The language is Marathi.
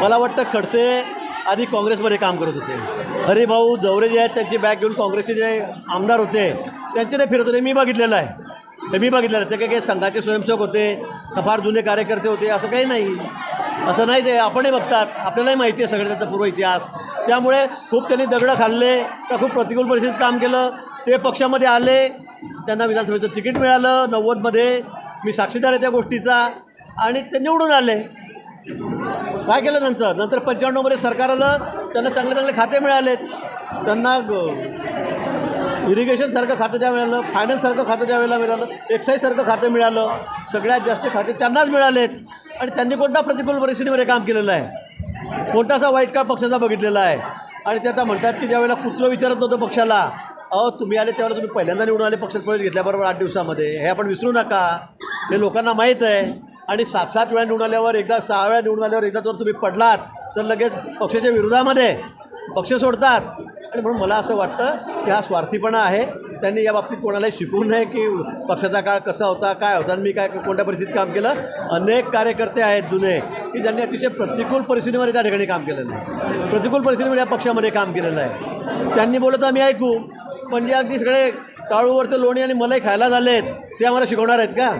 मला वाटतं खडसे आधी काँग्रेसमध्ये काम करत होते. हरिभाऊ जवरे जे आहेत त्यांची बॅग घेऊन काँग्रेसचे जे आमदार होते त्यांचे ते फिरत होते. मी बघितलेलं आहे. हे मी बघितलेलं आहे. ते काही काही संघाचे स्वयंसेवक होते फार जुने कार्यकर्ते होते असं काही नाही. असं नाही ते आपणही बघतात. आपल्यालाही माहिती आहे सगळं त्याचा पूर्व इतिहास. त्यामुळे खूप त्यांनी दगडं खाल्ले का खूप प्रतिकूल परिस्थितीत काम केलं. ते पक्षामध्ये आले त्यांना विधानसभेचं तिकीट मिळालं नव्वदमध्ये. मी साक्षीदार आहे त्या गोष्टीचा. आणि ते निवडून आले. काय केलं नंतर? नंतर पंच्याण्णवमध्ये सरकार आलं त्यांना चांगले चांगले खाते मिळालेत. त्यांना इरिगेशनसारखं खातं द्या मिळालं फायनान्ससारखं खातं द्यावेळेला मिळालं एक्साईजसारखं खातं मिळालं. सगळ्यात जास्त खाते त्यांनाच मिळालेत. आणि त्यांनी कोणता प्रतिकूल परिस्थितीमध्ये काम केलेलं आहे? कोणता असा वाईट काळ पक्षाचा बघितलेला आहे? आणि ते आता म्हणतात की ज्यावेळेला कुत्र विचारत होतं पक्षाला अहो तुम्ही आले त्यावेळेला तुम्ही पहिल्यांदा निवडून आले पक्षात प्रवेश घेतल्याबरोबर आठ दिवसामध्ये. हे आपण विसरू नका. हे लोकांना माहीत आहे. आणि सात सात वेळा निवडून आल्यावर एकदा सहा वेळा निवडून आल्यावर एकदा जर तुम्ही पडलात तर लगेच पक्षाच्या विरोधामध्ये पक्ष सोडतात. आणि म्हणून मला असं वाटतं की हा स्वार्थीपणा आहे. त्यांनी या बाबतीत कोणालाही शिकवू नये की पक्षाचा काळ कसा होता काय होता आणि मी काय कोणत्या परिस्थितीत काम केलं. अनेक कार्यकर्ते आहेत जुने की ज्यांनी अतिशय प्रतिकूल परिस्थितीमध्ये त्या ठिकाणी काम केलेलं आहे प्रतिकूल परिस्थितीमध्ये या पक्षामध्ये काम केलेलं आहे त्यांनी बोलत आम्ही ऐकू पण जे अगदी सगळे टाळूवरचं लोणी आणि मलाई खायला झाले आहेत ते आम्हाला शिकवणार आहेत का?